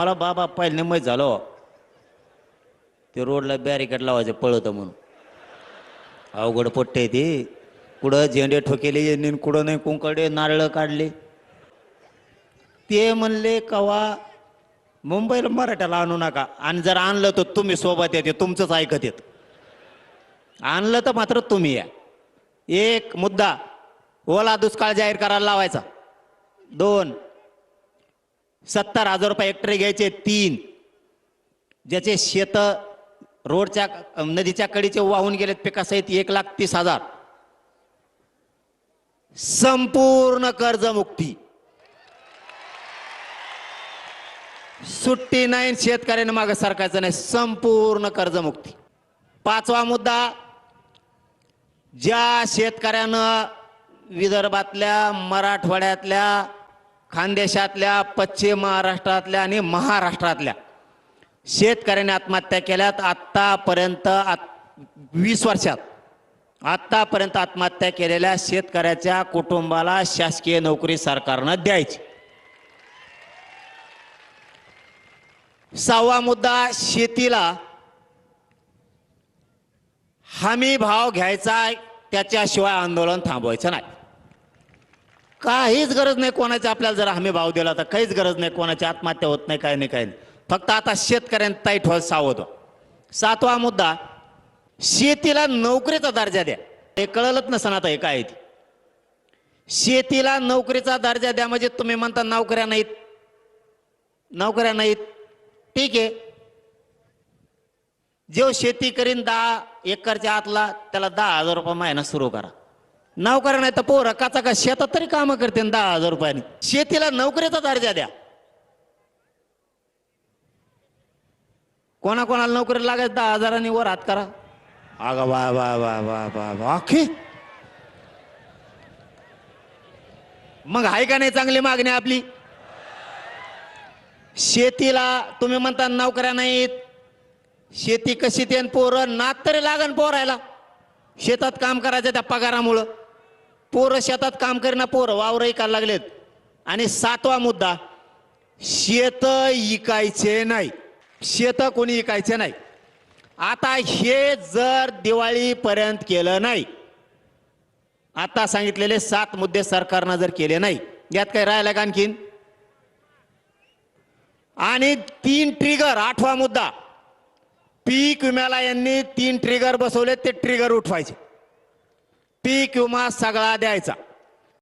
मला बाबा पहिले निम्मच झालो. ते रोडला बॅरिकेड लावायचं पळत म्हणून. अवघड पट्टे ते. कुठं झेंडे ठोकेले कुठं नाही कुंकडे नारळ काढले. ते म्हणले कवा मुंबईला मराठ्याला आणू नका. आणि जर आणलं तर तुम्ही सोबत येते तुमचंच ऐकत येत. आणलं तर मात्र तुम्ही या. एक मुद्दा ओला दुष्काळ जाहीर करायला लावायचा. दोन सत्तर हजार रुपये हेक्टरी घ्यायचे तीन. ज्याचे शेत रोडच्या नदीच्या कडीचे वाहून गेलेत पिकासहित एक लाख तीस हजार. संपूर्ण कर्जमुक्ती. सुट्टी नाही शेतकऱ्यांना मागे सरकायचं नाही संपूर्ण कर्जमुक्ती. पाचवा मुद्दा ज्या शेतकऱ्यानं विदर्भातल्या मराठवाड्यातल्या खानदेशातल्या पश्चिम महाराष्ट्रातल्या आणि महाराष्ट्रातल्या शेतकऱ्यांनी आत्महत्या केल्यात. आत्तापर्यंत आत वीस वर्षात आत्तापर्यंत आत्महत्या केलेल्या शेतकऱ्याच्या कुटुंबाला शासकीय नोकरी सरकारनं द्यायची. सहावा मुद्दा शेतीला हमी भाव घ्यायचा त्याच्याशिवाय आंदोलन थांबवायचं नाही. काहीच गरज नाही कोणाची. आपल्याला जर हमी भाव दिला तर काहीच गरज नाही कोणाची. आत्महत्या होत नाही काही नाही काही नाही. फक्त आता शेतकऱ्यांना ताईट व्हायला सावध. सातवा मुद्दा शेतीला नोकरीचा दर्जा द्या. हे कळलंच नसन आता हे काय आहे ते. शेतीला नोकरीचा दर्जा द्या म्हणजे तुम्ही म्हणता नोकऱ्या नाहीत. नोकऱ्या नाहीत. ठीक आहे. जो शेती करीन दहा एकरच्या आतला त्याला दहा हजार रुपये महिना सुरू करा. नोकऱ्या नाही तर पोरं काचा का शेतात तरी कामं करते दहा हजार रुपयांनी. शेतीला नोकरीचा दर्जा द्या. कोणाकोणाला नोकरी लागायचं दहा हजारांनी वर हात करा. अगं वा वा वा वा वा वा अख्खी मग आहे का नाही चांगली मागणी आपली? शेतीला तुम्ही म्हणता नोकऱ्या नाहीत. शेती कशी ते पोरं नात तरी लागन पोरायला. शेतात काम करायचं त्या पगारामुळं. पोरं शेतात काम करणं पोरं वावर ऐकायला लागलेत. आणि सातवा मुद्दा शेत इकायचे नाही. शेत कोणी इकायचे नाही. आता हे जर दिवाळीपर्यंत केलं नाही आता सांगितलेले सात मुद्दे सरकारनं जर केले नाही यात काही राहिला का आणखीन? आणि तीन ट्रिगर आठवा मुद्दा पीक विम्याला यांनी तीन ट्रिगर बसवले ते ट्रिगर उठवायचे. पीक विमा सगळा द्यायचा.